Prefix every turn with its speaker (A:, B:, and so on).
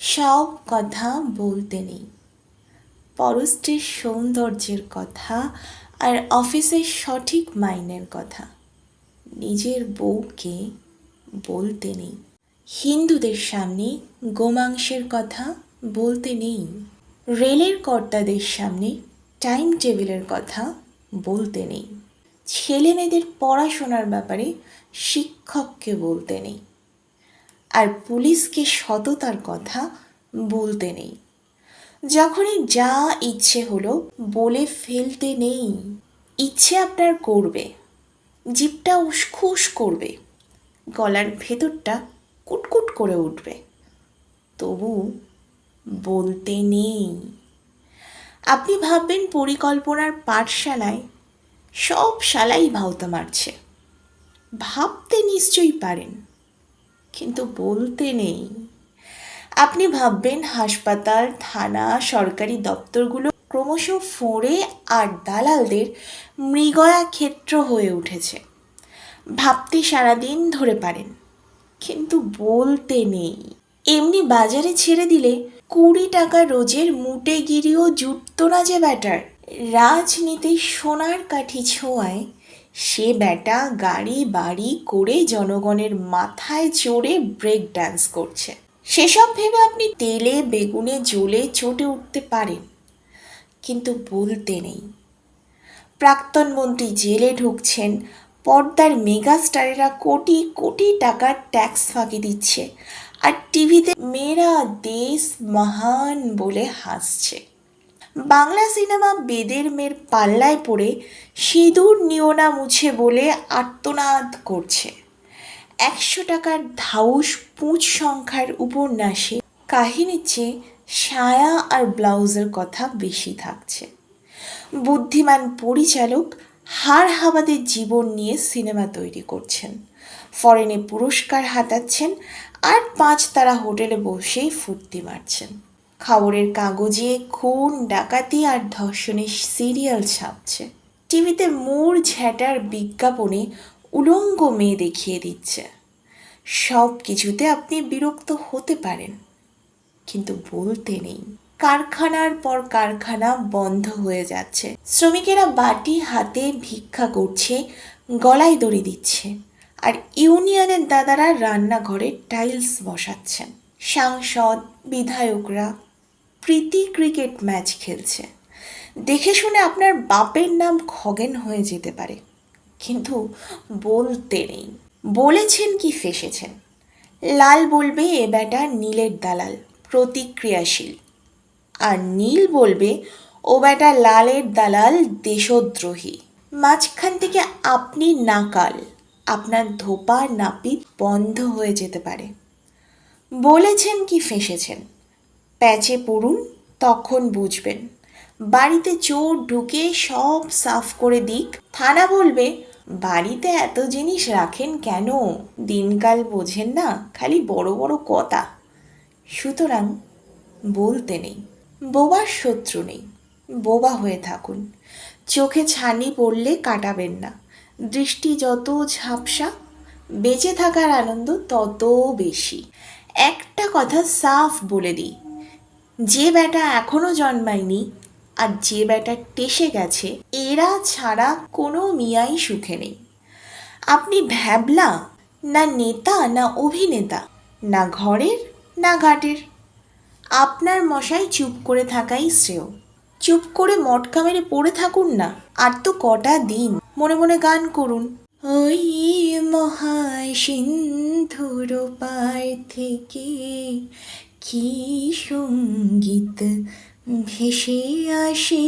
A: সব কথা বলতে নেই। পরস্টের সৌন্দর্যের কথা আর অফিসের সঠিক মাইনের কথা। নিজের বউকে বলতে নেই। হিন্দুদের সামনে গোমাংসের কথা বলতে নেই। রেলের কর্তাদের সামনে টাইম টেবিলের কথা বলতে নেই। ছেলে মেয়েদের পড়াশোনার ব্যাপারে শিক্ষককে বলতে নেই। আর পুলিশকে সততার কথা বলতে নেই। যখনই যা ইচ্ছে হলো বলে ফেলতে নেই। ইচ্ছে আপনার করবে জিপটা উসখুস করবে, গলার ভেতরটা কুটকুট করে উঠবে। তবু বলতে নেই। আপনি ভাববেন পরিকল্পনার পাঠশালায় সব শালাই ভাওতা মারছে। ভাবতে নিশ্চয়ই পারেন। কিন্তু বলতে নেই। আপনি ভাববেন হাসপাতাল, থানা, সরকারি দপ্তরগুলো ক্রমশ ফোঁড়ে আর দালালদের মৃগয়া ক্ষেত্র হয়ে উঠেছে। ভাবতে সারাদিন ধরে পারেন, কিন্তু বলতে নেই। এমনি বাজারে ছেড়ে দিলে কুড়ি টাকা রোজের মুটে গিরিও জুটতো না যে ব্যাটার। রাজনীতি সোনার কাঠি ছোঁয়ায় সে ব্যাটা গাড়ি বাড়ি করে জনগণের মাথায় চড়ে ব্রেক ডান্স করছে। সেসব ভেবে আপনি তেলে, বেগুনে জ্বলে চটে উঠতে পারেন, কিন্তু বলতে নেই। প্রাক্তন মন্ত্রী জেলে ঢুকছেন, পর্দার মেগা স্টারেরা কোটি কোটি টাকার ট্যাক্স ফাঁকি দিচ্ছে, আর টিভিতে মেয়েরা দেশ মহান বলে হাসছে। বাংলা সিনেমা বেদের মেয়ের পাল্লায় পড়ে সিঁদুর নিও না মুছে বলে আর্তনাদ করছে। একশো টাকার ধাউস পুঁচ সংখ্যার উপন্যাসে কাহিনীর চেয়ে সায়া আর ব্লাউজের কথা বেশি থাকছে। বুদ্ধিমান পরিচালক হাড় হাবাদের জীবন নিয়ে সিনেমা তৈরি করছেন। ফরেনে পুরস্কার হাতাচ্ছেন আর পাঁচ তারা হোটেলে বসেই ফুর্তি মারছেন। খবরের কাগজে খুন, ডাকাতি আর ধর্ষণের সিরিয়াল ছাপছে। টিভিতে মোর ঝ্যাটার বিজ্ঞাপনে উলঙ্গ মেয়ে দেখিয়ে দিচ্ছে। সব কিছুতে আপনি বিরক্ত হতে পারেন, কিন্তু বলতে নেই। কারখানার পর কারখানা বন্ধ হয়ে যাচ্ছে। শ্রমিকেরা বাটি হাতে ভিক্ষা করছে, গলায় দড়ি দিচ্ছে, আর ইউনিয়নের দাদারা রান্নাঘরে টাইলস বসাচ্ছেন। সাংসদ, বিধায়করা প্রীতি ক্রিকেট ম্যাচ খেলছে। দেখে শুনে আপনার বাপের নাম খগেন হয়ে যেতে পারে। কিন্তু বলতে নেই। বলেছেন কি ফেসেছেন? লাল বলবে এ বেটা নীলের দালাল, প্রতিক্রিয়াশীল। আর নীল বলবে, ও বেটা লালের দালাল দেশদ্রোহী। মাঝখান থেকে আপনি নাকাল, আপনার ধোপা নাপিত বন্ধ হয়ে যেতে পারে। বলেছেন কি ফেসেছেন? প্যাচে পড়ুন, তখন বুঝবেন। বাড়িতে চোর ঢুকে সব সাফ করে দিক। থানা বলবে, বাড়িতে এত জিনিস রাখেন কেন? দিনকাল বোঝেন না, খালি বড় বড় কথা। সুতরাং বলতে নেই। বোবার শত্রু নেই। বোবা হয়ে থাকুন। চোখে ছানি পড়লে কাটাবেন না। দৃষ্টি যত ঝাপসা, বেঁচে থাকার আনন্দ তত বেশি। একটা কথা সাফ বলে দিই যে ব্যাটা এখনও জন্মায়নি আর যে ব্যাটা টেসে গেছে, এরা ছাড়া কোনো মিয়াই সুখে নেই। আপনি ভ্যাবলা না নেতা না অভিনেতা, না ঘরের না ঘাটের। আপনার মশাই চুপ করে থাকাই শ্রেয়। চুপ করে মটকা মেরে পড়ে থাকুন না, আর তো কটা দিন। মনে মনে গান করুন। ওই মহায় সিন্ধুর পার থেকে কি সংগীত ভেসে আসে?